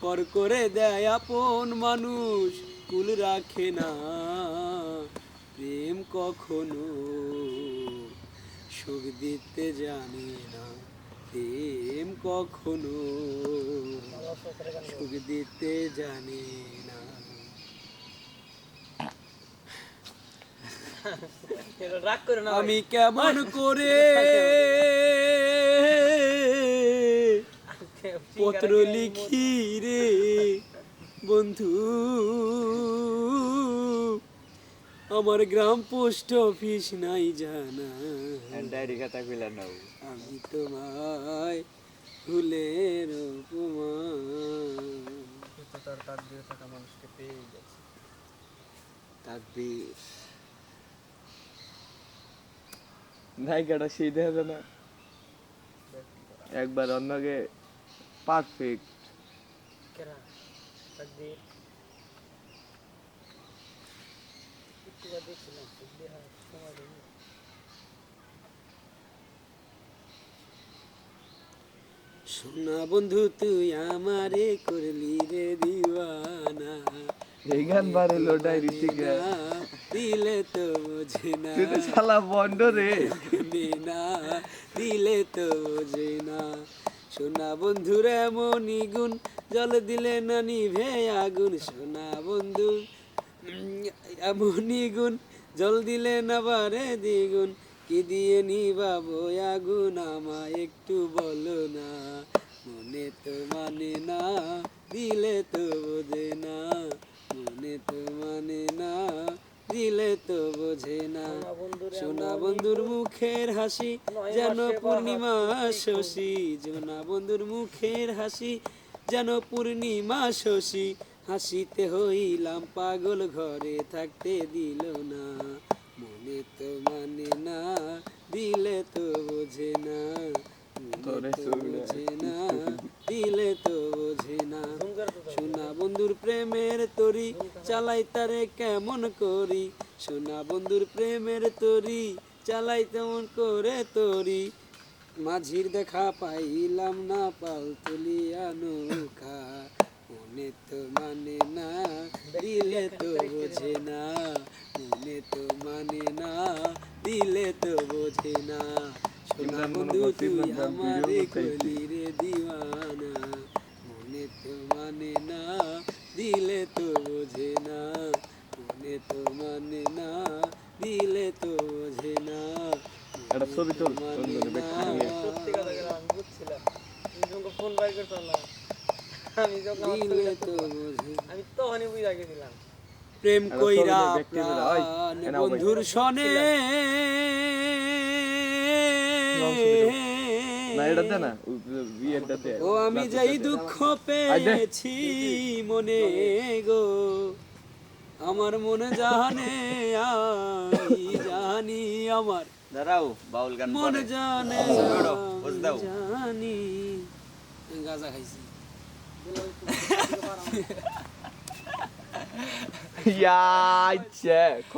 পর করে দেয় আপন মানুষ কুল রাখে না। প্রেম কখনো সুখ দিতে জানে না। প্রেম কখনো সুখ দিতে জানে না। আমি কেমন করে পত্র লিখি রে বন্ধু। আমার গ্রাম পোস্ট অফিস নাই জানা। ডায়েরি খুলে নাও। আমি তোমায় ফুলের উপমা তার কাজ থাকা মানুষকে পেয়ে গেছে। তাকবীর। নায়িকাটা সেই দেখা যায় না একবার অন্যকে পারফেক্ট বার। সোনা বন্ধু তুই আমারে করলি রে দিওয়ানা। এই গান বাড়িলো ডায়েরি থেকে দিলে তো বোঝে না। তুই তো শালা বন্ড রে। দিলে তো বোঝে না। সোনা বন্ধুর এমনই গুণ জল দিলে না নিভে আগুন। সোনা বন্ধু এমনই গুণ জল দিলে না বারে দ্বিগুণ। কি দিয়ে নিবাবো আগুন আমায় একটু বলো না। মনে তো মানে না দিলে তো বোঝে না। মনে তো মানে না দিলে তো বোঝে না। সোনা বন্ধুর মুখের হাসি যেন পূর্ণিমা শশী জোনা বন্ধুর মুখের হাসি যেন পূর্ণিমা শশী। হাসিতে হইলাম পাগল ঘরে থাকতে দিল না। মনে তো মানে না দিলে তো বোঝে না। বোঝে না দিলে তো বোঝে না। সোনা বন্ধুর প্রেমের তরি চালাই তারে কেমন করি? সোনা বন্ধুর প্রেমের তরি চালাই তেমন করে তরি। মাঝির দেখা পাইলাম না পাল তুলিয়া নৌকা। মনে তো মানে না দিলে তো বোঝে না। মনে তো মানে না দিলে তো বোঝে না। সোনা বন্ধু তুই আমারে কলি রে দিওয়ানা। মনে তো মানে না দিলে তো বোঝে তুমি। যখন ফোন বাই করছ আমি যখন আমার দিলে ছবিটা তো তুললাম, বোঝে আমি তখনই বুঝা গেছিলাম প্রেম কইরা। বন্ধুর সনে ও আমি যাই দুঃখ পেয়েছি মনে গো। আমার মনে জানে আমি জানি আমার। দাঁড়াও বাউল গান মনে জানে। জানি। গাজা খাইছি। ইয়া